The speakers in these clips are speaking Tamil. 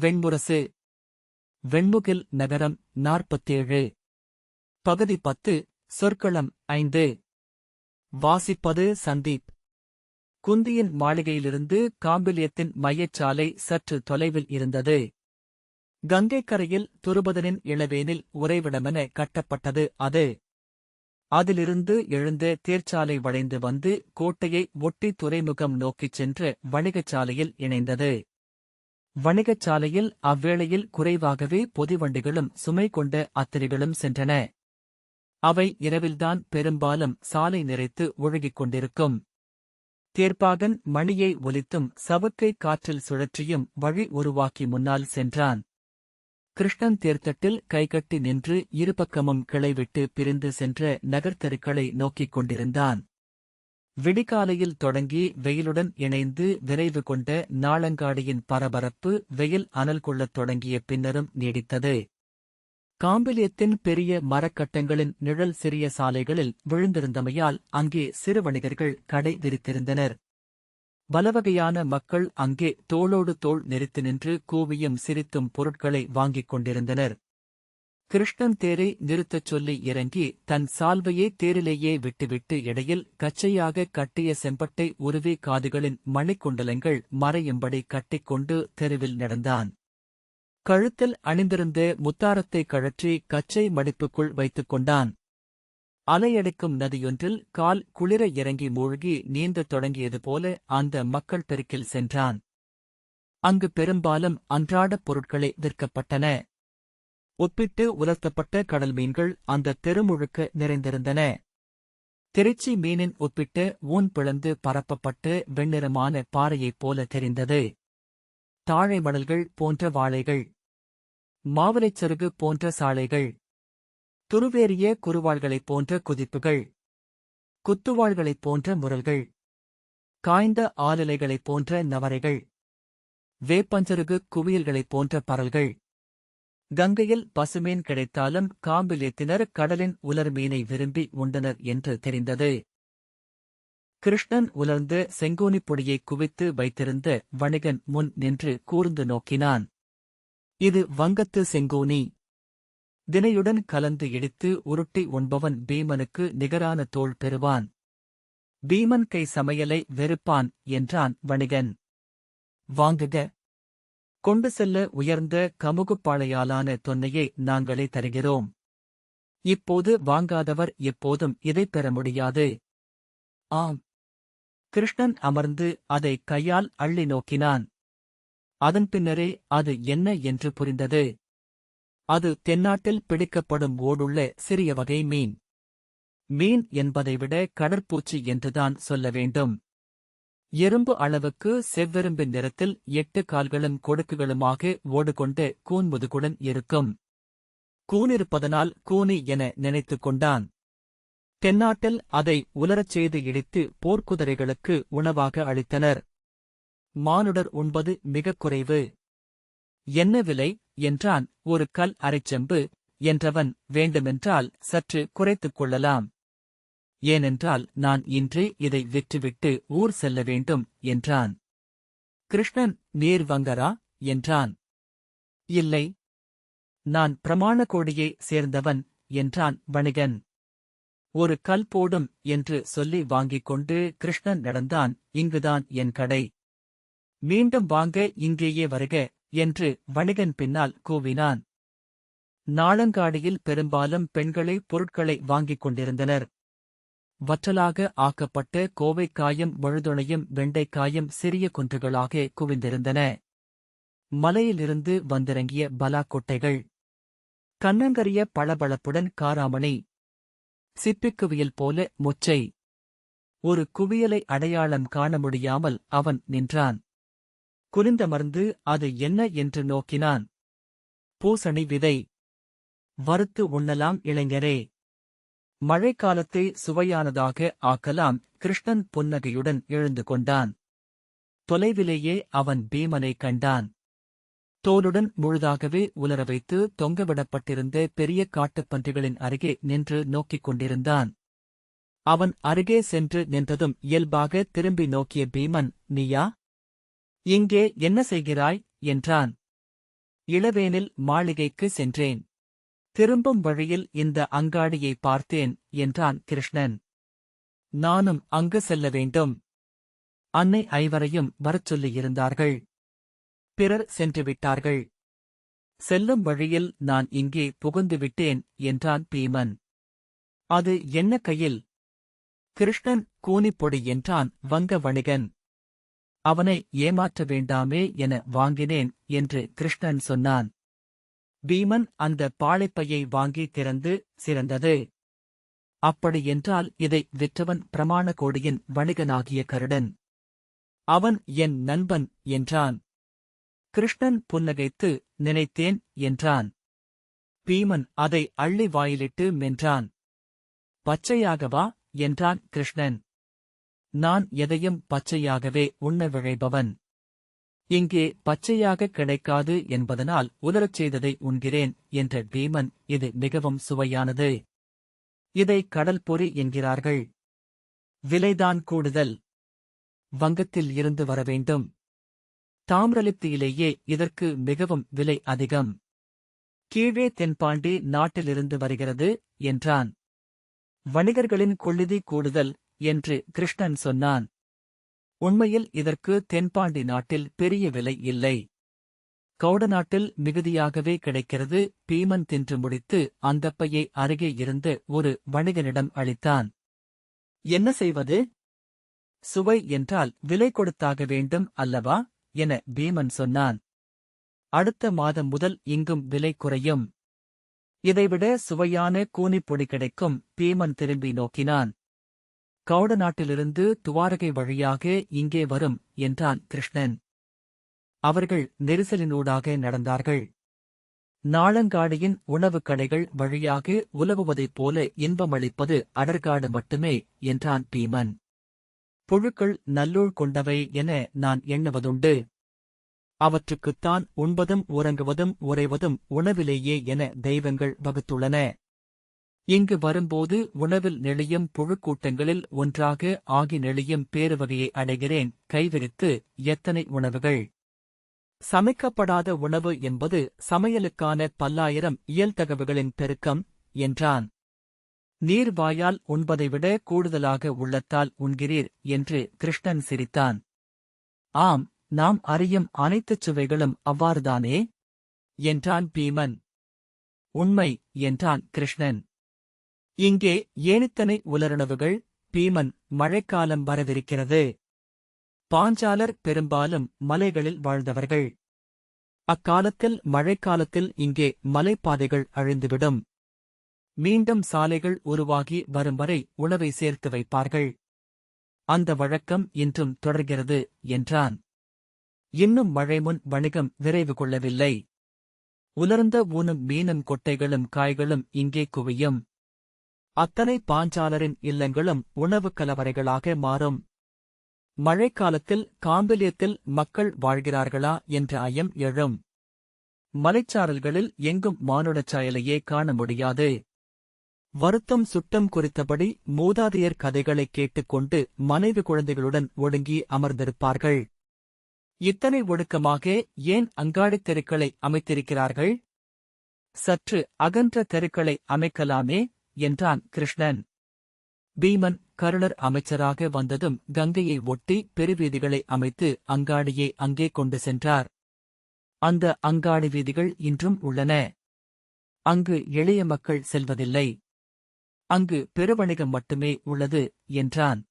வெண்முரசு வெண்முகில் நகரம் நாற்பத்தேழு. பகுதி பத்து சொற்களம் ஐந்து. வாசிப்பது சந்தீப். குந்தியின் மாளிகையிலிருந்து காம்பிலியத்தின் மையச்சாலை சற்று தொலைவில் இருந்தது. கங்கைக்கரையில் துருபதனின் இளவேனில் உறைவிடமென கட்டப்பட்டது அது. அதிலிருந்து எழுந்த தேர்ச்சாலை வளைந்து வந்து கோட்டையை ஒட்டி துறைமுகம் நோக்கிச் சென்று வணிகச் சாலையில் இணைந்தது. வணிகச் சாலையில் அவ்வேளையில் குறைவாகவே பொதிவண்டிகளும் சுமை கொண்ட அத்திரிகளும் சென்றன. அவை இரவில்தான் பெரும்பாலும் சாலை நிறைத்து ஒழுகிக் கொண்டிருக்கும். தேர்ப்பாகன் மணியை ஒலித்தும் சவுக்கை காற்றில் சுழற்றியும் வழி உருவாக்கி முன்னால் சென்றான். கிருஷ்ணன் தேர்த்தட்டில் கைகட்டி நின்று இருபக்கமும் கிளைவிட்டு பிரிந்து சென்ற நகர்த்தருக்களை நோக்கிக் கொண்டிருந்தான். விடிகாலையில் தொடங்கி வெயிலுடன் இணைந்து விரைவு கொண்ட நாளங்காடியின் பரபரப்பு வெயில் அனல் கொள்ளத் தொடங்கிய பின்னரும் நீடித்தது. காம்பிலியத்தின் பெரிய மரக்கட்டங்களின் நிழல் சிறிய சாலைகளில் விழுந்திருந்தமையால் அங்கே சிறு வணிகர்கள் கடை விரித்திருந்தனர். பலவகையான மக்கள் அங்கே தோளோடு தோள் நெரித்து நின்று கூவியும் சிரித்தும் பொருட்களை வாங்கிக் கொண்டிருந்தனர். கிருஷ்ணன் தேரை நிறுத்தச் சொல்லி இறங்கி தன் சால்வையே தேரிலேயே விட்டுவிட்டு இடையில் கச்சையாக கட்டிய செம்பட்டை உருவி காதுகளின் மணிக்குண்டலங்கள் மறையும்படி கட்டிக்கொண்டு தெருவில் நடந்தான். கழுத்தில் அணிந்திருந்த முத்தாரத்தை கழற்றி கச்சை மடிப்புக்குள் வைத்துக் கொண்டான். அலையடிக்கும் நதியொன்றில் கால் குளிர இறங்கி மூழ்கி நீந்தத் தொடங்கியது போல அந்த மக்கள் பெருக்கில் சென்றான். அங்கு பெரும்பாலும் அன்றாடப் பொருட்களே விற்கப்பட்டன. ஒப்பிட்டு உலர்த்தப்பட்ட கடல் மீன்கள் அந்த தெருமுழுக்க நிறைந்திருந்தன. திருச்சி மீனின் ஒப்பிட்டு ஊன் பிளந்து பரப்பப்பட்டு வெண்ணிறமான பாறையைப் போல தெரிந்தது. தாழை மணல்கள் போன்ற வாழைகள் மாவிலைச் சருகு போன்ற சாலைகள் துருவேறிய குறுவாள்களைப் போன்ற குதிப்புகள் குத்துவாள்களைப் போன்ற முரல்கள் காய்ந்த ஆலிலைகளைப் போன்ற நவரைகள் வேப்பஞ்சருகு குவியல்களைப் போன்ற பரல்கள் கங்கையில் பசுமீன் கிடைத்தாலும் காம்பிலியத்தினர் கடலின் உலர் மீனை விரும்பி உண்டனர் என்று தெரிந்தது. கிருஷ்ணன் உலர்ந்து செங்கோனிப் பொடியை குவித்து வைத்திருந்த வணிகன் முன் நின்று கூர்ந்து நோக்கினான். இது வங்கத்து செங்கோனி தினையுடன் கலந்து இடித்து உருட்டி உண்பவன் பீமனுக்கு நிகரான தோள் பெறுவான். பீமன் கை சமையலை வெறுப்பான் என்றான் வணிகன். வாங்குக கொண்டு செல்ல உயர்ந்த கமுகுப்பாளையாலான தொன்னையை நாங்களே தருகிறோம். இப்போது வாங்காதவர் எப்போதும் இதைப் பெற முடியாது. ஆம். கிருஷ்ணன் அமர்ந்து அதை கையால் அள்ளி நோக்கினான். அதன் பின்னரே அது என்ன என்று புரிந்தது. அது தென்னாட்டில் பிடிக்கப்படும் ஓடுள்ள சிறிய வகை மீன். மீன் என்பதை விட கடற்பூச்சி என்றுதான் சொல்ல வேண்டும். எறும்பு அளவுக்கு செவ்வெரும்பின் நிறத்தில் எட்டு கால்களும் கொடுக்குகளுமாக ஓடுகொண்டு கூன் முதுகுடன் இருக்கும். கூனிருப்பதனால் கூனி என நினைத்துக் கொண்டான். தென்னாட்டில் அதை உலரச் செய்து இடித்து போர்க்குதிரைகளுக்கு உணவாக அளித்தனர். மானுடர் உண்பது மிகக் குறைவு. என்ன விலை என்றான் ஒரு கல் அரைச்செம்பு. என்றவன் வேண்டுமென்றால் சற்று குறைத்துக் கொள்ளலாம். ஏனென்றால் நான் இன்றே இதை விற்றுவிட்டு ஊர் செல்ல வேண்டும் என்றான். கிருஷ்ணன் நீர் வங்கரா? என்றான். இல்லை. நான் பிரமாண கோடியை சேர்ந்தவன் என்றான் வணிகன். ஒரு கல் போடும் என்று சொல்லி வாங்கிக் கொண்டு கிருஷ்ணன் நடந்தான். இங்குதான் என் கடை. மீண்டும் வாங்க இங்கேயே வருக என்று வணிகன் பின்னால் கூவினான். நாளங்காடியில் பெரும்பாலும் பெண்களை பொருட்களை வாங்கிக் கொண்டிருந்தனர். வற்றலாக ஆக்கப்பட்ட கோவைக்காயும் வழுதுணையும் வெண்டைக்காயும் சிறிய குன்றுகளாக குவிந்திருந்தன. மலையிலிருந்து வந்திறங்கிய பலாக்கொட்டைகள். கண்ணங்கரிய பளபளப்புடன் காராமணி. சிப்பிக்குவியல் போல மொச்சை. ஒரு குவியலை அடையாளம் காண முடியாமல் அவன் நின்றான். குனிந்தமர்ந்து அது என்ன என்று நோக்கினான். பூசணி விதை. வறுத்து உண்ணலாம் இளைஞரே. மழைக்காலத்தை சுவையானதாக ஆக்கலாம். கிருஷ்ணன் புன்னகையுடன் எழுந்து கொண்டான். தொலைவிலேயே அவன் பீமனை கண்டான். தோலுடன் முழுதாகவே உலர வைத்து தொங்கவிடப்பட்டிருந்த பெரிய காட்டுப்பன்றிகளின் அருகே நின்று நோக்கிக் கொண்டிருந்தான். அவன் அருகே சென்று நின்றதும் இயல்பாக திரும்பி நோக்கிய பீமன் நீயா? இங்கே என்ன செய்கிறாய்? என்றான். இளவேனில் மாளிகைக்கு சென்றேன். திரும்பும் வழியில் இந்த அங்காடியை பார்த்தேன் என்றான் கிருஷ்ணன். நானும் அங்கு செல்ல வேண்டும். அன்னை ஐவரையும் வரச் சொல்லியிருந்தார்கள் பிறர் சென்று விட்டார்கள். செல்லும் வழியில் நான் இங்கே புகுந்து விட்டேன் என்றான் பீமன். அது என்ன கையில்? கிருஷ்ணன் கூனிப்பொடி என்றான் வங்க வணிகன் அவனை ஏமாற்ற வேண்டாமே என வாங்கினேன் என்று கிருஷ்ணன் சொன்னான். பீமன் அந்த பாழைப்பையை வாங்கி திறந்து சிறந்தது. அப்படியென்றால் இதை விற்றவன் பிரமாண கோடியின் வணிகனாகிய கருடன். அவன் என் நண்பன் என்றான். கிருஷ்ணன் புன்னகைத்து நினைத்தேன் என்றான். பீமன் அதை அள்ளி வாயிலிட்டு மென்றான். பச்சையாகவா என்றான் கிருஷ்ணன். நான் எதையும் பச்சையாகவே உண்ண விழைபவன். இங்கே பச்சையாக கிடைக்காது என்பதனால் உலரச் செய்ததை உண்கிறேன் என்ற பீமன் இது மிகவும் சுவையானது. இதை கடல் பொறி என்கிறார்கள். விலைதான் கூடுதல். வங்கத்தில் இருந்து வர வேண்டும். தாமிரலிப்தியிலேயே இதற்கு மிகவும் விலை அதிகம். கீழே தென்பாண்டி நாட்டிலிருந்து வருகிறது என்றான். வணிகர்களின் கொள்ளிதி கூடுதல் என்று கிருஷ்ணன் சொன்னான். உண்மையில் இதற்கு தென்பாண்டி நாட்டில் பெரிய விலை இல்லை. கௌட நாட்டில் மிகுதியாகவே கிடைக்கிறது. பீமன் தின்று முடித்து அந்தப்பையை அருகே இருந்து ஒரு வணிகனிடம் அளித்தான். என்ன செய்வது? சுவை என்றால் விலை கொடுத்தாக வேண்டும் அல்லவா? என பீமன் சொன்னான். அடுத்த மாதம் முதல் இங்கும் விலை குறையும். இதைவிட சுவையான கூனிப்பொடி கிடைக்கும் பீமன் திரும்பி நோக்கினான். கௌட நாட்டிலிருந்து துவாரகை வழியாக இங்கே வரும் என்றான் கிருஷ்ணன். அவர்கள் நெரிசலினூடாக நடந்தார்கள். நாளங்காடியின் உணவுக் கடைகள் வழியாக உலவுவதைப் போல இன்பமளிப்பது அடர்காடு மட்டுமே என்றான் பீமன். புழுக்கள் நல்லூழ் கொண்டவை என நான் எண்ணுவதுண்டு. அவற்றுக்குத்தான் உண்பதும் உறங்குவதும் உறைவதும் உணவிலேயே என தெய்வங்கள் வகுத்துள்ளன. இங்கு வரும்போது உணவில் நெளியும் புழுக்கூட்டங்களில் ஒன்றாக ஆகி நெளியும் பேருவகையை அடைகிறேன். கைவிரித்து எத்தனை உணவுகள்? சமைக்கப்படாத உணவு என்பது சமையலுக்கான பல்லாயிரம் இயல்தகவுகளின் பெருக்கம் என்றான். நீர் வாயால் உண்பதை விட கூடுதலாக உள்ளத்தால் உண்கிறீர் என்று கிருஷ்ணன் சிரித்தான். ஆம் நாம் அறியும் அனைத்துச் சுவைகளும் அவ்வாறுதானே? என்றான் பீமன். உண்மை என்றான் கிருஷ்ணன். இங்கே ஏனித்தனை உலரணவுகள் பீமன் மழைக்காலம் வரவிருக்கிறது. பாஞ்சாலர் பெரும்பாலும் மலைகளில் வாழ்ந்தவர்கள். அக்காலத்தில் மழைக்காலத்தில் இங்கே மலைப்பாதைகள் அழிந்துவிடும். மீண்டும் சாலைகள் உருவாகி வரும் வரை உணவை சேர்த்து வைப்பார்கள். அந்த வழக்கம் இன்றும் தொடர்கிறது என்றான். இன்னும் மழை முன் வணிகம் விரைவு கொள்ளவில்லை. உலர்ந்த ஊனும் மீனும் கொட்டைகளும் காய்களும் இங்கே குவியும். அத்தனை பாஞ்சாலரின் இல்லங்களும் உணவுக் கலவறைகளாக மாறும். மழைக்காலத்தில் காம்பிலியத்தில் மக்கள் வாழ்கிறார்களா என்ற ஐயம் எழும். மலைச்சாரல்களில் எங்கும் மானுடச் சாயலையே காண முடியாது. வருத்தம் சுட்டம் குறித்தபடி மூதாதையர் கதைகளைக் கேட்டுக்கொண்டு மனைவி குழந்தைகளுடன் ஒடுங்கி அமர்ந்திருப்பார்கள். இத்தனை ஒடுக்கமாக ஏன் அங்காடித் தெருக்களை அமைத்திருக்கிறார்கள்? சற்று அகன்ற தெருக்களை அமைக்கலாமே. என்றான் கிருஷ்ணன். பீமன் கருணர் அமைச்சராக வந்ததும் கங்கையை ஒட்டி பெருவீதிகளை அமைத்து அங்காடியை அங்கே கொண்டு சென்றார். அந்த அங்காடி வீதிகள் இன்றும் உள்ளன. அங்கு எளிய மக்கள் செல்வதில்லை. அங்கு பெருவணிகம் மட்டுமே உள்ளது என்றான்.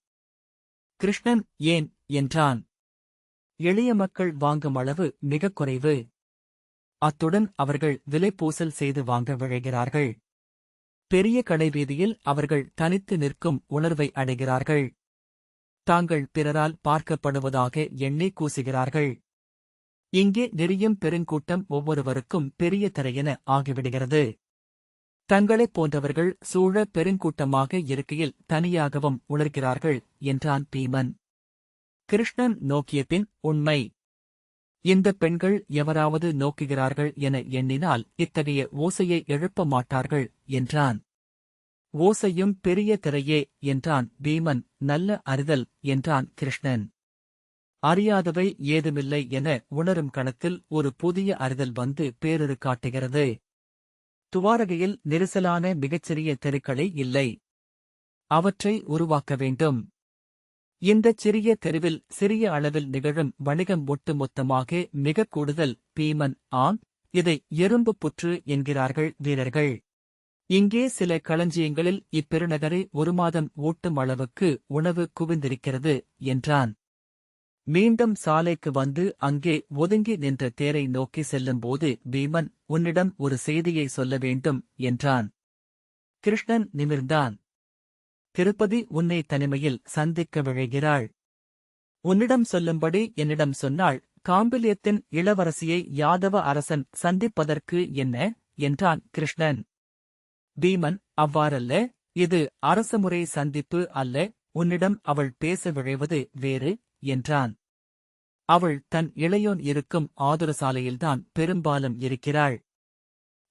கிருஷ்ணன் ஏன் என்றான். எளிய மக்கள் வாங்கும் அளவு மிகக் குறைவு. அத்துடன் அவர்கள் விலைப்பூசல் செய்து வாங்க விழைகிறார்கள். பெரிய கடைவீதியில் அவர்கள் தனித்து நிற்கும் உணர்வை அடைகிறார்கள். தாங்கள் பிறரால் பார்க்கப்படுவதாக எண்ணி கூசுகிறார்கள். இங்கே நெறியும் பெருங்கூட்டம் ஒவ்வொருவருக்கும் பெரிய தரையென ஆகிவிடுகிறது. தங்களைப் போன்றவர்கள் சூழ பெருங்கூட்டமாக இருக்கையில் தனியாகவும் உணர்கிறார்கள் என்றான் பீமன். கிருஷ்ணன் நோக்கிய பின் உண்மை. இந்த பெண்கள் எவராவது நோக்குகிறார்கள் என எண்ணினால் இத்தகைய ஓசையை எழுப்ப மாட்டார்கள் என்றான். ஓசையும் பெரிய திரையே என்றான் பீமன் நல்ல அறிதல் என்றான் கிருஷ்ணன். அறியாதவை ஏதுமில்லை என உணரும் கணத்தில் ஒரு புதிய அறிதல் வந்து பேரொரு காட்டுகிறது. துவாரகையில் நெரிசலான மிகச்சிறிய தெருக்களே இல்லை. அவற்றை உருவாக்க வேண்டும். இந்தச் சிறிய தெருவில் சிறிய அளவில் நிகழும் வணிகம் ஒட்டுமொத்தமாக மிக கூடுதல் பீமன் ஆம் இதை எறும்பு புற்று என்கிறார்கள் வீரர்கள். இங்கே சில களஞ்சியங்களில் இப்பெருநகரை ஒரு மாதம் ஓட்டும் அளவுக்கு உணவு குவிந்திருக்கிறது என்றான். மீண்டும் சாலைக்கு வந்து அங்கே ஒதுங்கி நின்ற தேரை நோக்கி செல்லும்போது பீமன் உன்னிடம் ஒரு செய்தியை சொல்ல வேண்டும் என்றான். கிருஷ்ணன் நிமிர்ந்தான். திருப்பதி உன்னை தனிமையில் சந்திக்க விழைகிறாள். உன்னிடம் சொல்லும்படி என்னிடம் சொன்னாள் காம்பிலியத்தின் இளவரசியை யாதவ அரசன் சந்திப்பதற்கு என்ன? என்றான் கிருஷ்ணன். பீமன் அவ்வாறல்ல? இது அரசமுறை சந்திப்பு அல்ல உன்னிடம் அவள் பேச விழைவது வேறு என்றான். அவள் தன் இளையோன் இருக்கும் ஆதுரசாலையில்தான் பெரும்பாலும் இருக்கிறாள்.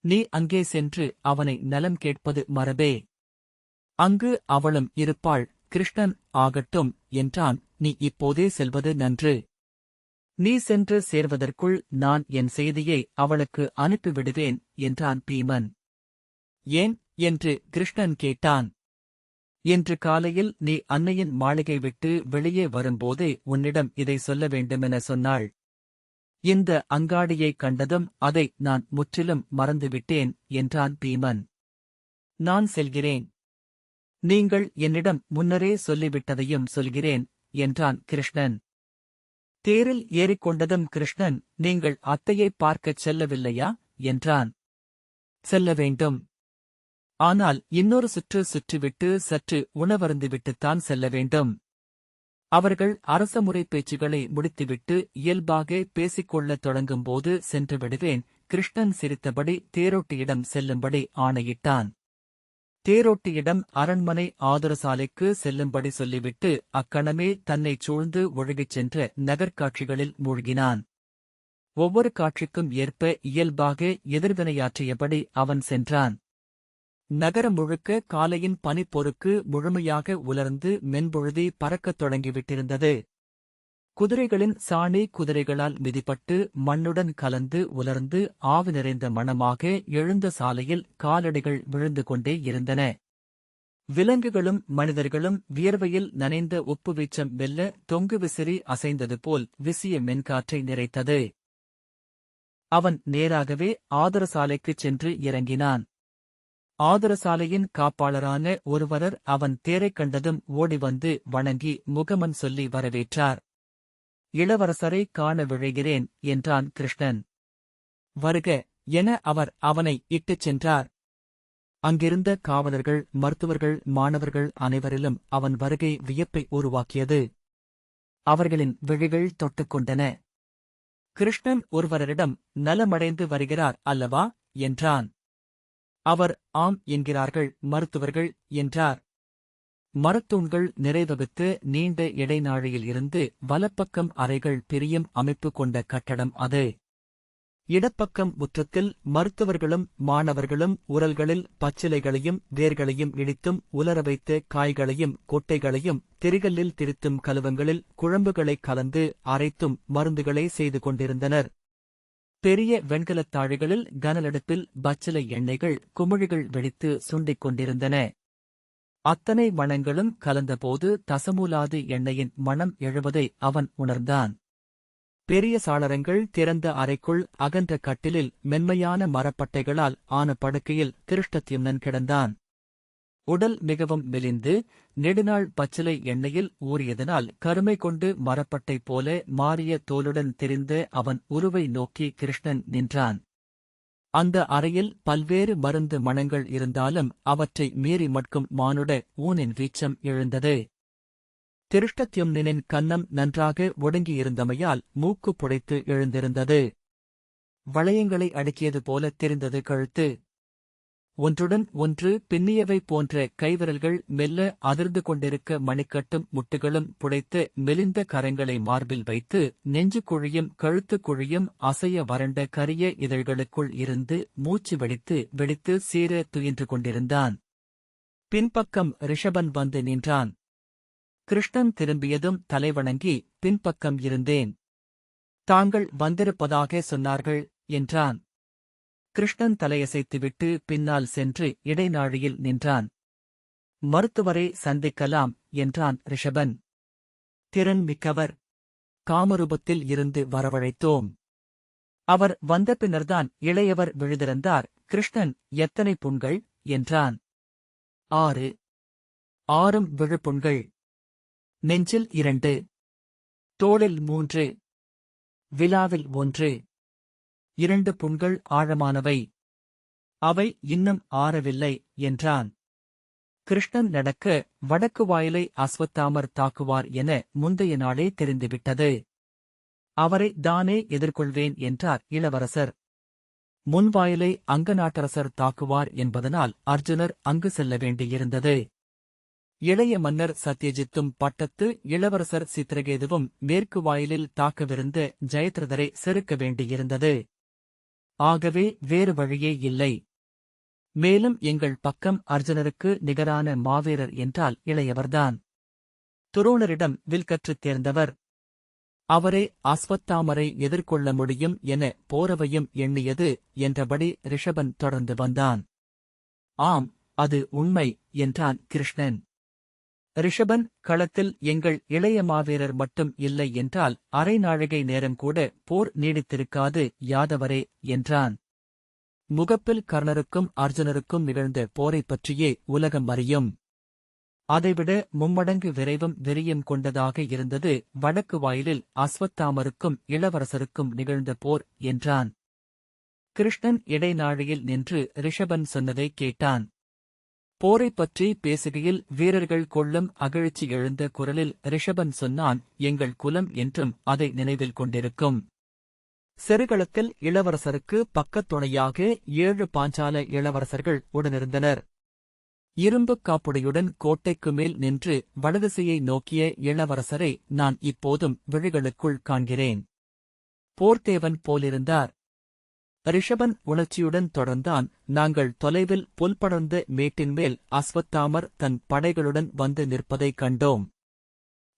நீ அங்கே சென்று அவனை நலம் கேட்பது மரபே. அங்கு அவளும் இருப்பாள் கிருஷ்ணன் ஆகட்டும் என்றான் நீ இப்போதே செல்வது நன்று. நீ சென்று சேர்வதற்குள் நான் என் செய்தியை அவளுக்கு அனுப்பிவிடுவேன் என்றான் பீமன். ஏன் என்று கிருஷ்ணன் கேட்டான். இன்று காலையில் நீ அன்னையின் மாளிகை விட்டு வெளியே வரும்போதே உன்னிடம் இதை சொல்ல வேண்டுமென சொன்னாள். இந்த அங்காடியைக் கண்டதும் அதை நான் முற்றிலும் மறந்துவிட்டேன் என்றான் பீமன். நான் செல்கிறேன். நீங்கள் என்னிடம் முன்னரே சொல்லிவிட்டதையும் சொல்கிறேன் என்றான் கிருஷ்ணன். தேரில் ஏறிக்கொண்டதும் கிருஷ்ணன் நீங்கள் அத்தையைப் பார்க்கச் செல்லவில்லையா? என்றான். செல்ல வேண்டும். ஆனால் இன்னொரு சுற்று சுற்றிவிட்டு சற்று உணவருந்துவிட்டுத்தான் செல்ல வேண்டும். அவர்கள் அரசமுறை பேச்சுகளை முடித்துவிட்டு இயல்பாக பேசிக்கொள்ளத் தொடங்கும்போது சென்று விடுவேன் கிருஷ்ணன் சிரித்தபடி தேரோட்டியிடம் செல்லும்படி ஆணையிட்டான். தேரோட்டியிடம் அரண்மனை ஆதரசாலைக்கு செல்லும்படி சொல்லிவிட்டு அக்கணமே தன்னைச் சூழ்ந்து ஒழுகிச் சென்ற நகர்காட்சிகளில் மூழ்கினான். ஒவ்வொரு காட்சிக்கும் ஏற்ப இயல்பாக எதிர்வினையாற்றியபடி அவன் சென்றான். நகரம் முழுக்க காலையின் பனிப்பொருக்கு முழுமையாக உலர்ந்து மென்பொழுதி பறக்கத் தொடங்கிவிட்டிருந்தது. குதிரைகளின் சாணி குதிரைகளால் மிதிப்பட்டு மண்ணுடன் கலந்து உலர்ந்து ஆவி நிறைந்த மணமாக எழுந்த சாலையில் காலடிகள் விழுந்து கொண்டே இருந்தன. விலங்குகளும் மனிதர்களும் வியர்வையில் நனைந்த உப்பு வீச்சம் வெல்ல தொங்கு விசிறி அசைந்தது போல் விசிய மென்காற்றை நிறைத்தது. அவன் நேராகவே ஆதரசாலைக்குச் சென்று இறங்கினான். ஆதரசாலையின் காப்பாளரான ஒருவரர் அவன் தேரைக் கண்டதும் ஓடி வந்து வணங்கி முகமன் சொல்லி வரவேற்றார். இளவரசரை காண விழைகிறேன் என்றான் கிருஷ்ணன். வருக என அவர் அவனை இட்டுச் சென்றார். அங்கிருந்த காவலர்கள் மருத்துவர்கள் மாணவர்கள் அனைவரிலும் அவன் வருகை வியப்பை உருவாக்கியது. அவர்களின் விழிகள் தொட்டுக்கொண்டன கிருஷ்ணன் ஒருவரிடம் நலமடைந்து வருகிறார் அல்லவா? என்றான். அவர் ஆம் என்கிறார்கள் மருத்துவர்கள் என்றார். மரத்தூண்கள் நிறைவகுத்து நீண்ட இடைநாழியில் இருந்து வலப்பக்கம் அறைகள் பிரியும் அமைப்பு கொண்ட கட்டடம் அது. இடப்பக்கம் முற்றத்தில் மருத்துவர்களும் மாணவர்களும் உரல்களில் பச்சிலைகளையும் வேர்களையும் இடித்தும் உலர வைத்த காய்களையும் கொட்டைகளையும் திரிகல்லில் திருத்தும் கலுவங்களில் குழம்புகளைக் கலந்து அரைத்தும் மருந்துகளை செய்து கொண்டிருந்தனர். பெரிய வெண்கலத் தாழிகளில் கனலடுப்பில் பச்சிலை எண்ணெய்கள் குமிழிகள் வெடித்து சுண்டிக் கொண்டிருந்தன. அத்தனை மணங்களும் கலந்தபோது தசமூலாது எண்ணெயின் மணம் எழுவதை அவன் உணர்ந்தான். பெரிய சாளரங்கள் திறந்த அறைக்குள் அகன்ற கட்டிலில் மென்மையான மரப்பட்டைகளால் ஆன படுக்கையில் திருஷ்டத்யும்னன் கிடந்தான். உடல் மிகவும் மெலிந்து நெடுநாள் பச்சிலை எண்ணெயில் ஊறியதனால் கருமை கொண்டு மரப்பட்டை போல மாறிய தோலுடன் தெரிந்த அவன் உருவை நோக்கி கிருஷ்ணன் நின்றான். அந்த அறையில் பல்வேறு மருந்து மணங்கள் இருந்தாலும் அவற்றை மீறி மட்கும் மானுட ஊனின் வீச்சம் எழுந்தது. திருஷ்டத்யும்னின் கன்னம் நன்றாக ஒடுங்கியிருந்தமையால் மூக்கு புடைத்து எழுந்திருந்தது. வளையங்களை அடுக்கியது போல தெரிந்தது கழுத்து. ஒன்றுடன் ஒன்று பின்னியவை போன்ற கைவிரல்கள் மெல்ல அதிர்ந்து கொண்டிருக்க மணிக்கட்டும் முட்டுகளும் புடைத்து மெலிந்த கரங்களை மார்பில் வைத்து நெஞ்சு குழியும் கழுத்து குழியும் அசைய வறண்ட கரிய இதழ்களுக்குள் இருந்து மூச்சு வெடித்து வெடித்து சீர துயின்று கொண்டிருந்தான். பின்பக்கம் ரிஷபன் வந்து நின்றான். கிருஷ்ணன் திரும்பியதும் தலைவணங்கி பின்பக்கம் இருந்தேன். தாங்கள் வந்திருப்பதாக சொன்னார்கள் என்றான். கிருஷ்ணன் தலையசைத்துவிட்டு பின்னால் சென்று இடைநாழியில் நின்றான். மருத்துவரை சந்திக்கலாம் என்றான் ரிஷபன். திறன் மிக்கவர். காமரூபத்தில் இருந்து வரவழைத்தோம். அவர் வந்த பின்னர்தான் இளையவர் விழுதிருந்தார் கிருஷ்ணன் எத்தனை புண்கள்? என்றான். ஆறு. ஆறும் விழுப்புண்கள். நெஞ்சில் இரண்டு. தோளில் மூன்று. விழாவில் ஒன்று. இரண்டு புண்கள் ஆழமானவை. அவை இன்னும் ஆறவில்லை என்றான். கிருஷ்ணன் நடக்க வடக்கு வாயிலை அஸ்வத்தாமர் தாக்குவார் என முந்தைய நாளே தெரிந்துவிட்டது. அவரை தானே எதிர்கொள்வேன் என்றார் இளவரசர். முன்வாயிலை அங்கநாட்டரசர் தாக்குவார் என்பதனால் அர்ஜுனர் அங்கு செல்ல வேண்டியிருந்தது. இளைய மன்னர் சத்யஜித்தும் பட்டத்து இளவரசர் சித்திரகேதுவும் மேற்கு வாயிலில் தாக்கவிருந்த ஜெயத்ரதரை செருக்க வேண்டியிருந்தது. ஆகவே வேறு வழியே இல்லை. மேலும் எங்கள் பக்கம் அர்ஜுனருக்கு நிகரான மாவீரர் என்றால் இளையவர்தான். துரோணரிடம் வில் கற்றுத் தேர்ந்தவர். அவரே அஸ்வத்தாமரை எதிர்கொள்ள முடியும் என போரவையும் எண்ணியது என்றபடி ரிஷபன் தொடர்ந்து வந்தான். ஆம் அது உண்மை என்றான் கிருஷ்ணன். ரிஷபன் களத்தில் எங்கள் இளைய மாவீரர் மட்டும் இல்லை என்றால் அரை நாழிகை நேரம் கூட போர் நீடித்திருக்காது யாதவரே என்றான். முகப்பில் கர்ணருக்கும் அர்ஜுனருக்கும் நிகழ்ந்த போரைப் பற்றியே உலகம் அறியும். அதைவிட மும்மடங்கு விரைவும் வெறியும் கொண்டதாக இருந்தது வடக்கு வாயிலில் அஸ்வத்தாமருக்கும் இளவரசருக்கும் நிகழ்ந்த போர் என்றான். கிருஷ்ணன் இடைநாழியில் நின்று ரிஷபன் சொன்னதை கேட்டான். போரைப் பற்றி பேசுகையில் வீரர்கள் கொள்ளும் அகழ்ச்சி எழுந்த குரலில் ரிஷபன் சொன்னான் எங்கள் குலம் என்றும் அதை நினைவில் கொண்டிருக்கும். செருகளத்தில் இளவரசருக்கு பக்கத்துணையாக ஏழு பாஞ்சால இளவரசர்கள் உடனிருந்தனர். இரும்புக் காப்புடையுடன் கோட்டைக்கு மேல் நின்று வடதிசையை நோக்கிய இளவரசரை நான் இப்போதும் விழிகளுக்குள் காண்கிறேன். போர்த்தேவன் போலிருந்தார். ரிஷபன் உணர்ச்சியுடன் தொடர்ந்தான். நாங்கள் தொலைவில் புல்படர்ந்த மேட்டின் மேல் அஸ்வத்தாமர் தன் படைகளுடன் வந்து நிற்பதைக் கண்டோம்.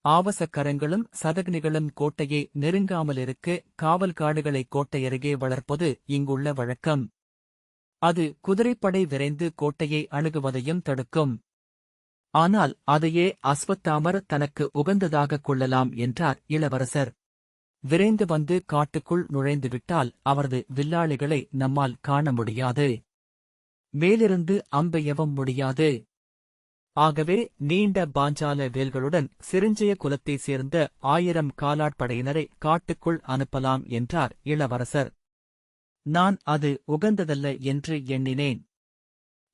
ஆவசக்கரங்களும் சதக்னிகளும் கோட்டையை நெருங்காமலிருக்க காவல் காடுகளை கோட்டையருகே வளர்ப்பது இங்குள்ள வழக்கம். அது குதிரைப்படை விரைந்து கோட்டையை அணுகுவதையும் தடுக்கும். ஆனால் அதையே அஸ்வத்தாமர் தனக்கு உகந்ததாகக் கொள்ளலாம் என்றார் இளவரசர். விரைந்து வந்து காட்டுக்குள் நுழைந்துவிட்டால் அவரது வில்லாளிகளை நம்மால் காண முடியாது. மேலிருந்து அம்பெய்யவும் முடியாது. ஆகவே நீண்ட பாஞ்சால வேல்களுடன் சிறிஞ்சய குலத்தைச் சேர்ந்த ஆயிரம் காலாட்படையினரை காட்டுக்குள் அனுப்பலாம் என்றார் இளவரசர். நான் அது உகந்ததல்ல என்று எண்ணினேன்.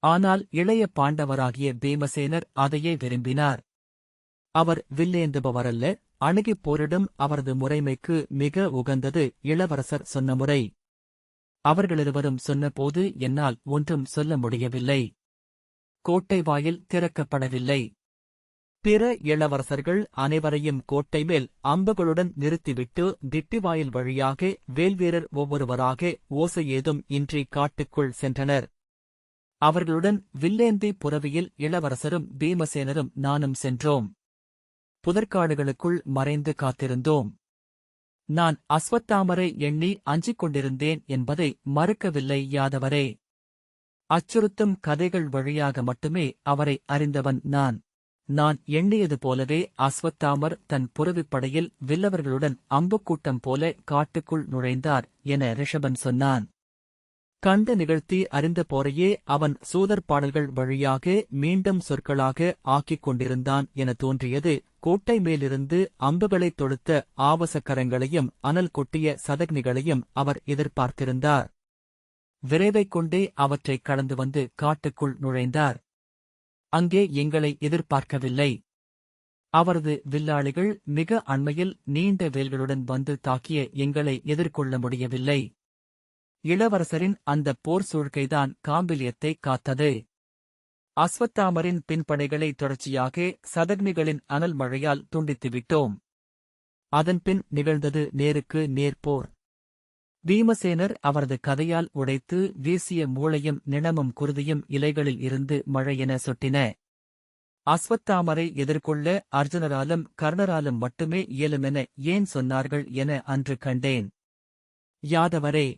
ஆனால் இளைய பாண்டவராகிய பீமசேனர் அதையே விரும்பினார். அவர் வில்லேந்துபவரல்ல அணுகிப் போரிடும் அவரது முறைமைக்கு மிக உகந்தது இளவரசர் சொன்ன முறை. அவர்களிருவரும் சொன்னபோது என்னால் ஒன்றும் சொல்ல முடியவில்லை. கோட்டை வாயில் திறக்கப்படவில்லை. பிற இளவரசர்கள் அனைவரையும் கோட்டை மேல் அம்புகளுடன் நிறுத்திவிட்டு திட்டிவாயில் வழியாக வேல்வீரர் ஒவ்வொருவராக ஓசை ஏதும் இன்றி காட்டுக்குள் சென்றனர். அவர்களுடன் வில்லேந்தி புறவியில் இளவரசரும் பீமசேனரும் நானும் சென்றோம். புதற்காடுகளுக்குள் மறைந்து காத்திருந்தோம். நான் அஸ்வத்தாமரை எண்ணி அஞ்சிக் கொண்டிருந்தேன் என்பதை மறுக்கவில்லை யாதவரே. அச்சுறுத்தும் கதைகள் வழியாக மட்டுமே அவரை அறிந்தவன் நான். நான் எண்ணியது போலவே அஸ்வத்தாமர் தன் புறவிப்படையில் வில்லவர்களுடன் அம்புக்கூட்டம் போல காட்டுக்குள் நுழைந்தார் என ரிஷபன் சொன்னான். கண்டு நிகழ்த்தி அறிந்த போரையே அவன் சூதர் பாடல்கள் வழியாக மீண்டும் சொற்களாக ஆக்கிக் கொண்டிருந்தான் என தோன்றியது கோட்டை மேலிருந்து அம்புகளைத் தொடுத்த ஆவசக்கரங்களையும் அனல் கொட்டிய சதக்னிகளையும் அவர் எதிர்பார்த்திருந்தார். விரைவைக் கொண்டே அவற்றைக் கடந்து வந்து காட்டுக்குள் நுழைந்தார். அங்கே எங்களை எதிர்பார்க்கவில்லை. அவரது வில்லாளிகள் மிக அண்மையில் நீண்ட வேல்களுடன் வந்து தாக்கிய எங்களை எதிர்கொள்ள முடியவில்லை. இளவரசரின் அந்த போர் சூழ்கைதான் காம்பிலியத்தை காத்தது. அஸ்வத்தாமரின் பின்படைகளை தொடர்ச்சியாக சதக்னிகளின் அனல் மழையால் துண்டித்துவிட்டோம். அதன்பின் நிகழ்ந்தது நேருக்கு நேர் போர். பீமசேனர் அவரது கதையால் உடைத்து வீசிய மூளையும் நிணமும் குருதியும் இலைகளில் இருந்து மழையென சொட்டின. அஸ்வத்தாமரை எதிர்கொள்ள அர்ஜுனராலும் கர்ணராலும் மட்டுமே இயலுமென ஏன் சொன்னார்கள் என அன்று கண்டேன். யாதவரே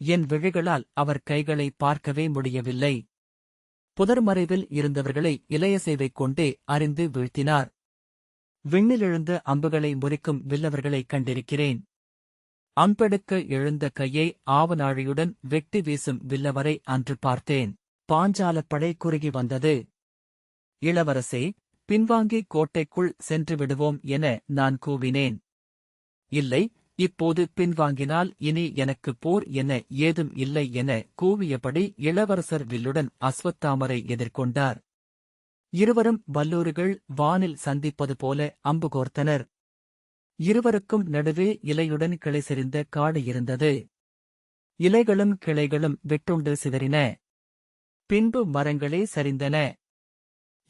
என் விழிகளால் அவர் கைகளை பார்க்கவே முடியவில்லை. புதர்மறைவில் இருந்தவர்களை இளைய இளையசேவைக் கொண்டே அறிந்து வீழ்த்தினார். விண்ணிலெழுந்த அம்புகளை முறிக்கும் வில்லவர்களைக் கண்டிருக்கிறேன். அம்பெடுக்க எழுந்த கையை ஆவநாழியுடன் வெட்டி வீசும் வில்லவரை அன்று பார்த்தேன். பாஞ்சாலப் படை குறுகி வந்தது. இளவரசே பின்வாங்கி கோட்டைக்குள் சென்று விடுவோம் என நான் கூவினேன். இல்லை இப்போது பின்வாங்கினால் இனி எனக்கு போர் என ஏதும் இல்லை என கூவியபடி இளவரசர் வில்லுடன் அஸ்வத்தாமரை எதிர்கொண்டார். இருவரும் வல்லூறுகள் வானில் சந்திப்பது போல அம்பு கோர்த்தனர். இருவருக்கும் நடுவே இலையுடன் கிளை செறிந்த காடு இருந்தது. இலைகளும் கிளைகளும் வெட்டுண்டு சிதறின. பின்பு மரங்களே சரிந்தன.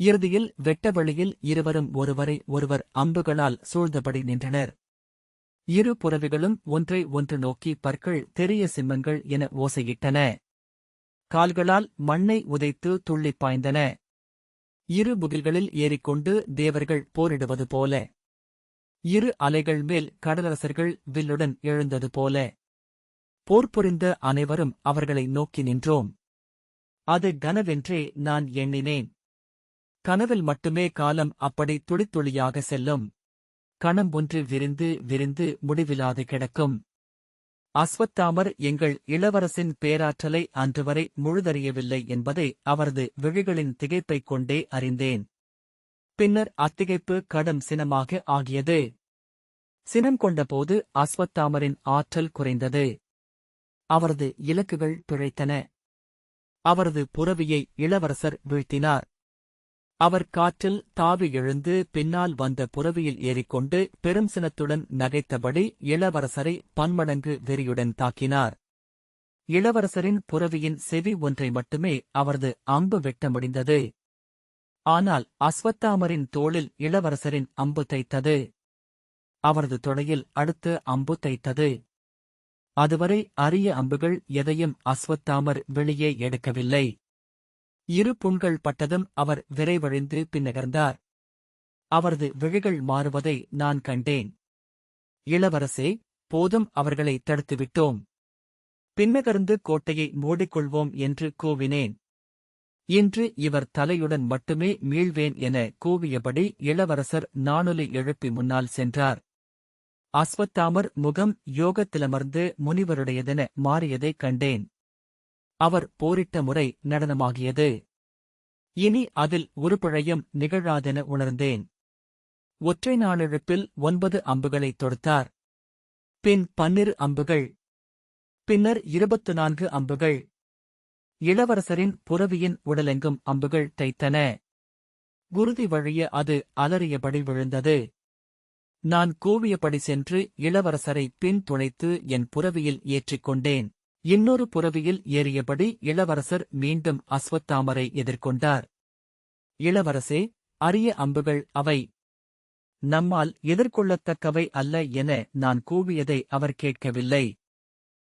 இறுதியில் வெட்டவெளியில் இருவரும் ஒருவரை ஒருவர் அம்புகளால் சூழ்ந்தபடி நின்றனர். இரு புறவிகளும் ஒன்றை ஒன்று நோக்கி பற்கள் தெரிய சிம்மங்கள் என ஓசையிட்டன. கால்களால் மண்ணை உதைத்து துள்ளிப் பாய்ந்தன. இரு முகில்களில் ஏறிக்கொண்டு தேவர்கள் போரிடுவது போல. இரு அலைகள் மேல் கடலரசர்கள் வில்லுடன் எழுந்தது போல. போர் புரிந்த அனைவரும் அவர்களை நோக்கி நின்றோம். அது கனவென்றே நான் எண்ணினேன். கனவில் மட்டுமே காலம் அப்படி துடித்துளியாக செல்லும். கணம் ஒன்று விரிந்து விரிந்து முடிவிலாது கிடக்கும். அஸ்வத்தாமர் எங்கள் இளவரசின் பேராற்றலை அன்றுவரை முழுதறியவில்லை என்பதை அவரது விழிகளின் திகைப்பைக் கொண்டே அறிந்தேன். பின்னர் அத்திகைப்பு கடும் சினமாக ஆகியது. சினம் கொண்டபோது அஸ்வத்தாமரின் ஆற்றல் குறைந்தது. அவரது இலக்குகள் பிழைத்தன. அவரது புறவியை இளவரசர் வீழ்த்தினார். அவர் காற்றில் தாவி எழுந்து பின்னால் வந்த புறவியில் ஏறிக்கொண்டு பெரும் சினத்துடன் நகைத்தபடி இளவரசரை பன்மடங்கு வெறியுடன் தாக்கினார். இளவரசரின் புறவியின் செவி ஒன்றை மட்டுமே அவரது அம்பு வெட்ட முடிந்தது. ஆனால் அஸ்வத்தாமரின் தோளில் இளவரசரின் அம்பு தைத்தது. அவரது தொடையில் அடுத்த அம்பு தைத்தது. அதுவரை அரிய அம்புகள் எதையும் அஸ்வத்தாமர் வெளியே எடுக்கவில்லை. இரு புண்கள் பட்டதும் அவர் விரைவழிந்து பின்னகர்ந்தார் அவரது விழிகள் மாறுவதை நான் கண்டேன். இளவரசே போதும் அவர்களை தடுத்துவிட்டோம். பின்னகர்ந்து கோட்டையை மூடிக்கொள்வோம் என்று கூவினேன். இன்று இவர் தலையுடன் மட்டுமே மீள்வேன் என கூவியபடி இளவரசர் நாணொலி எழுப்பி முன்னால் சென்றார். அஸ்வத்தாமர் முகம் யோகத்திலமர்ந்து முனிவருடையதென மாறியதைக் கண்டேன். அவர் போரிட்ட முறை நடனமாகியது. இனி அதில் உருப்பிழையும் நிகழாதென உணர்ந்தேன். ஒற்றை நாளிழப்பில் ஒன்பது அம்புகளை தொடுத்தார். பின் பன்னிரு அம்புகள். பின்னர் இருபத்து நான்கு அம்புகள். இளவரசரின் புறவியின் உடலெங்கும் அம்புகள் தைத்தன. குருதி வழிய அது அலறியபடி விழுந்தது. நான் கூவியபடி சென்று இளவரசரை பின் துளைத்து என் புறவியில் ஏற்றிக் கொண்டேன் இன்னொரு புறவியில் ஏறியபடி இளவரசர் மீண்டும் அஸ்வத்தாமரை எதிர்கொண்டார். இளவரசே அரிய அம்புகள் அவை. நம்மால் எதிர்கொள்ளத்தக்கவை அல்ல என நான் கூவியதை அவர் கேட்கவில்லை.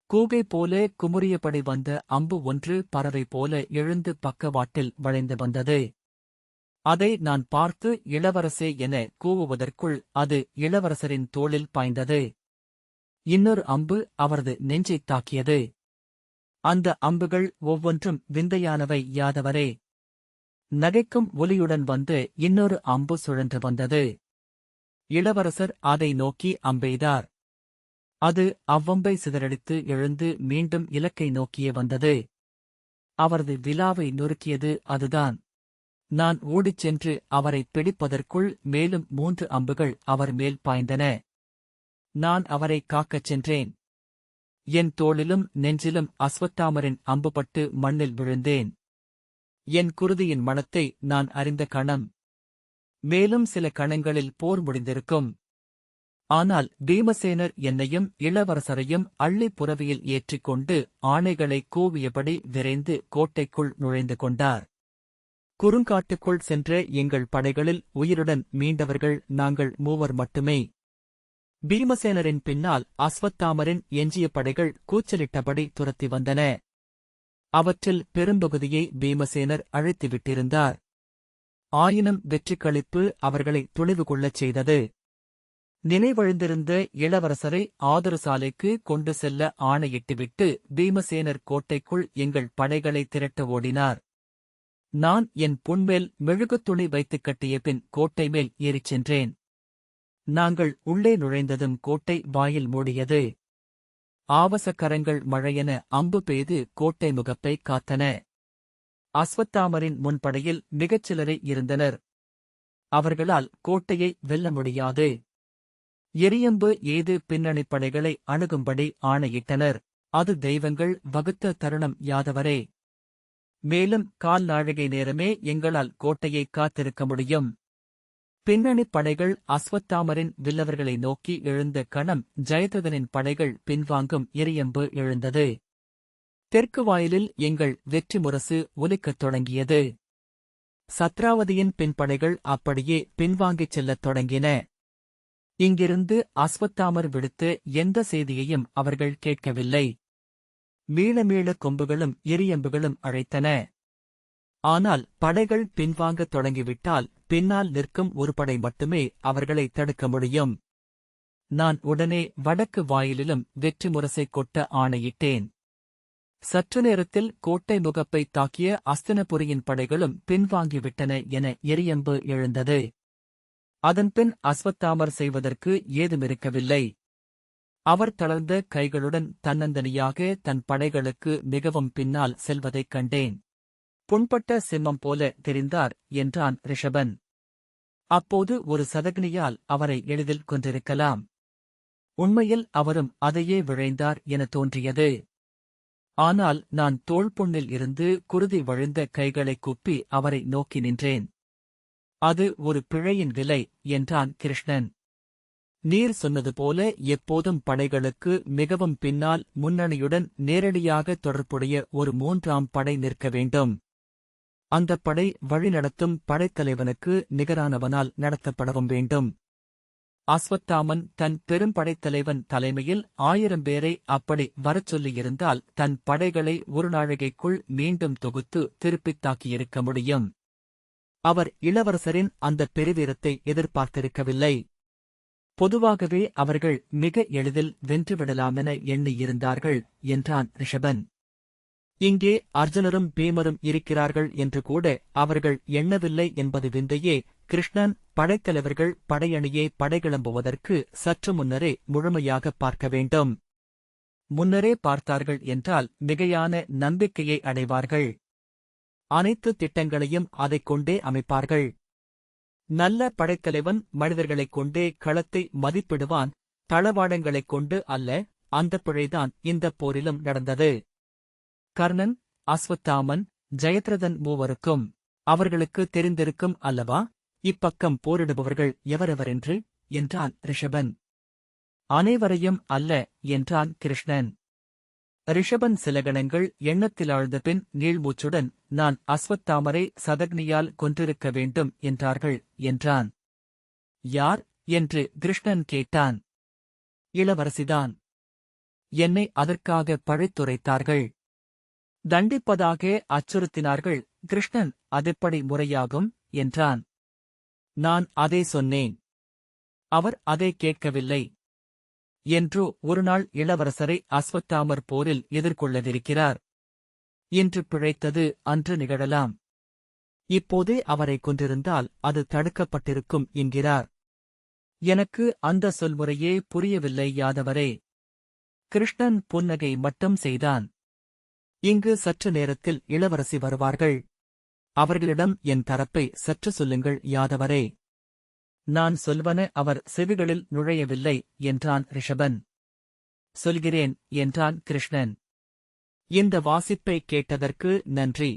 கூகை போல குமுறியபடி வந்த அம்பு ஒன்று பறவை போல எழுந்து பக்கவாட்டில் வளைந்து வந்தது. அதை நான் பார்த்து இளவரசே என கூவுவதற்குள் அது இளவரசரின் தோளில் பாய்ந்தது. இன்னொரு அம்பு அவரது நெஞ்சைத் தாக்கியது. அந்த அம்புகள் ஒவ்வொன்றும் விந்தையானவை யாதவரே. நகைக்கும் ஒலியுடன் வந்து இன்னொரு அம்பு சுழன்று வந்தது. இளவரசர் அதை நோக்கி அம்பெய்தார். அது அவ்வம்பை சிதறடித்து எழுந்து மீண்டும் இலக்கை நோக்கியே வந்தது. அவரது விலாவை நொறுக்கியது அதுதான். நான் ஓடிச் சென்று அவரை பிடிப்பதற்குள் மேலும் மூன்று அம்புகள் அவர் மேல் பாய்ந்தன. நான் அவரை காக்கச் சென்றேன். என் தோளிலும் நெஞ்சிலும் அஸ்வத்தாமரின் அம்புபட்டு மண்ணில் விழுந்தேன். என் குருதியின் மனத்தை நான் அறிந்த கணம். மேலும் சில கணங்களில் போர் முடிந்திருக்கும். ஆனால் பீமசேனர் என்னையும் இளவரசரையும் அள்ளி புறவியில் ஏற்றிக்கொண்டு ஆணைகளை கூவியபடி விரைந்து கோட்டைக்குள் நுழைந்து கொண்டார். குறுங்காட்டுக்குள் சென்ற எங்கள் படைகளில் உயிருடன் மீண்டவர்கள் நாங்கள் மூவர் மட்டுமே. பீமசேனரின் பின்னால் அஸ்வத்தாமரின் எஞ்சிய படைகள் கூச்சலிட்டபடி துரத்தி வந்தன. அவற்றில் பெரும்பகுதியை பீமசேனர் அழைத்துவிட்டிருந்தார். ஆயினும் வெற்றிக்களிப்பு அவர்களை துணிவு கொள்ளச் செய்தது. நினைவழிந்திருந்த இளவரசரை ஆதரசாலைக்கு கொண்டு செல்ல ஆணையிட்டுவிட்டு பீமசேனர் கோட்டைக்குள் எங்கள் படைகளை திரட்ட ஓடினார். நான் என் புண்மேல் மெழுகுத் துணி வைத்துக் கட்டிய பின் கோட்டை மேல் ஏறிச் சென்றேன். நாங்கள் உள்ளே நுழைந்ததும் கோட்டை வாயில் மூடியது. ஆவசக்கரங்கள் மழையென அம்பு பெய்து கோட்டை முகப்பை காத்தன. அஸ்வத்தாமரின் முன்படையில் மிகச் சிலரே இருந்தனர். அவர்களால் கோட்டையை வெல்ல முடியாது. எரியம்பு ஏது பின்னணிப் படைகளை அணுகும்படி ஆணையிட்டனர். அது தெய்வங்கள் வகுத்த தருணம் யாதவரே. மேலும் கால் நாழிகை நேரமே எங்களால் கோட்டையை காத்திருக்க முடியும். பின்னணிப் படைகள் அஸ்வத்தாமரின் வில்லவர்களை நோக்கி எழுந்த கணம் ஜெயததனின் படைகள் பின்வாங்கும் எரியம்பு எழுந்தது. தெற்கு வாயிலில் எங்கள் வெற்றி முரசு ஒலிக்கத் தொடங்கியது. சத்ராவதியின் பின்படைகள் அப்படியே பின்வாங்கிச் செல்லத் தொடங்கின. இங்கிருந்து அஸ்வத்தாமர் விடுத்து எந்த செய்தியையும் அவர்கள் கேட்கவில்லை. மீள மீள கொம்புகளும் எரியம்புகளும் அழைத்தன. ஆனால் படைகள் பின்வாங்கத் தொடங்கிவிட்டால் பின்னால் நிற்கும் ஒரு படை மட்டுமே அவர்களை தடுக்க முடியும். நான் உடனே வடக்கு வாயிலிலும் வெற்றி முரசை கொட்ட ஆணையிட்டேன். சற்று நேரத்தில் கோட்டை முகப்பை தாக்கிய அஸ்தினபுரியின் படைகளும் பின்வாங்கிவிட்டன என எரியம்பு எழுந்தது. அதன்பின் அஸ்வத்தாமர் செய்வதற்கு ஏதுமிருக்கவில்லை அவர் தளர்ந்த கைகளுடன் தன்னந்தனியாக தன் படைகளுக்கு மிகவும் பின்னால் செல்வதைக் கண்டேன். புண்பட்ட சிம்மம் போல தெரிந்தார் என்றான் ரிஷபன். அப்போது ஒரு சதக்னியால் அவரை எளிதில் கொன்றிருக்கலாம். உண்மையில் அவரும் அதையே விழைந்தார் என தோன்றியது. ஆனால் நான் தோள்பொன்னில் இருந்து குருதி வழிந்த கைகளைக் குப்பி அவரை நோக்கி நின்றேன். அது ஒரு பிழையின் விலை என்றான் கிருஷ்ணன். நீர் சொன்னது போல எப்போதும் படைகளுக்கு மிகவும் பின்னால் முன்னணியுடன் நேரடியாக தொடர்புடைய ஒரு மூன்றாம் படை நிற்க வேண்டும். அந்தப் படை வழிநடத்தும் படைத்தலைவனுக்கு நிகரானவனால் நடத்தப்படவும் வேண்டும். அஸ்வத்தாமன் தன் பெரும்படைத்தலைவன் தலைமையில் ஆயிரம் பேரை அப்படி வரச் சொல்லியிருந்தால் தன் படைகளை ஒரு நாழிகைக்குள் மீண்டும் தொகுத்து திருப்பித் தாக்கியிருக்க முடியும். அவர் இளவரசரின் அந்த பெருவீரத்தை எதிர்பார்த்திருக்கவில்லை. பொதுவாகவே அவர்கள் மிக எளிதில் வென்றுவிடலாமென எண்ணியிருந்தார்கள் என்றான் ரிஷபன். இங்கே அர்ஜுனரும் பீமரும் இருக்கிறார்கள் என்று கூட அவர்கள் எண்ணவில்லை என்பது விந்தையே கிருஷ்ணன் படைத்தலைவர்கள் படையணியை படைகிளம்புவதற்கு சற்று முன்னரே முழுமையாக பார்க்க வேண்டும். முன்னரே பார்த்தார்கள் என்றால் மிகையான நம்பிக்கையை அடைவார்கள். அனைத்து திட்டங்களையும் அதைக் கொண்டே அமைப்பார்கள். நல்ல படைத்தலைவன் மனிதர்களைக் கொண்டே களத்தை மதிப்பிடுவான் தளவாடங்களைக் கொண்டு அல்ல அந்தப் பிழைதான் இந்தப் போரிலும் நடந்தது. கர்ணன் அஸ்வத்தாமன் ஜெயத்ரதன் மூவருக்கும் அவர்களுக்கு தெரிந்திருக்கும் அல்லவா? இப்பக்கம் போரிடுபவர்கள் எவரெவரென்று? என்றான் ரிஷபன். அனைவரையும் அல்ல என்றான் கிருஷ்ணன். ரிஷபன் சில கணங்கள் எண்ணத்தில் பின் நீள்மூச்சுடன் நான் அஸ்வத்தாமரை சதக்னியால் கொன்றிருக்க வேண்டும் என்றார்கள் என்றான். யார்? என்று கிருஷ்ணன் கேட்டான். இளவரசிதான். என்னை அதற்காக பழித்துரைத்தார்கள். தண்டிப்பதாக அச்சுறுத்தினார்கள். கிருஷ்ணன் அதெப்படி முறையாகும்? என்றான். நான் அதே சொன்னேன். அவர் அதை கேட்கவில்லை. என்றோ ஒருநாள் இளவரசரை அஸ்வத்தாமர் போரில் எதிர்கொள்ளவிருக்கிறார். இன்று பிழைத்தது அன்று நிகழலாம். இப்போதே அவரை கொன்றிருந்தால் அது தடுக்கப்பட்டிருக்கும் என்கிறார். எனக்கு அந்த சொல்முறையே புரியவில்லை யாதவரே கிருஷ்ணன் புன்னகை மட்டும் செய்தான். இங்கு சற்று நேரத்தில் இளவரசி வருவார்கள். அவர்களிடம் என் தரப்பை சற்று சொல்லுங்கள் யாதவரே. நான் சொல்வன அவர் செவிகளில் நுழையவில்லை என்றான் ரிஷபன். சொல்கிறேன் என்றான் கிருஷ்ணன். இந்த வாசிப்பை கேட்டதற்கு நன்றி.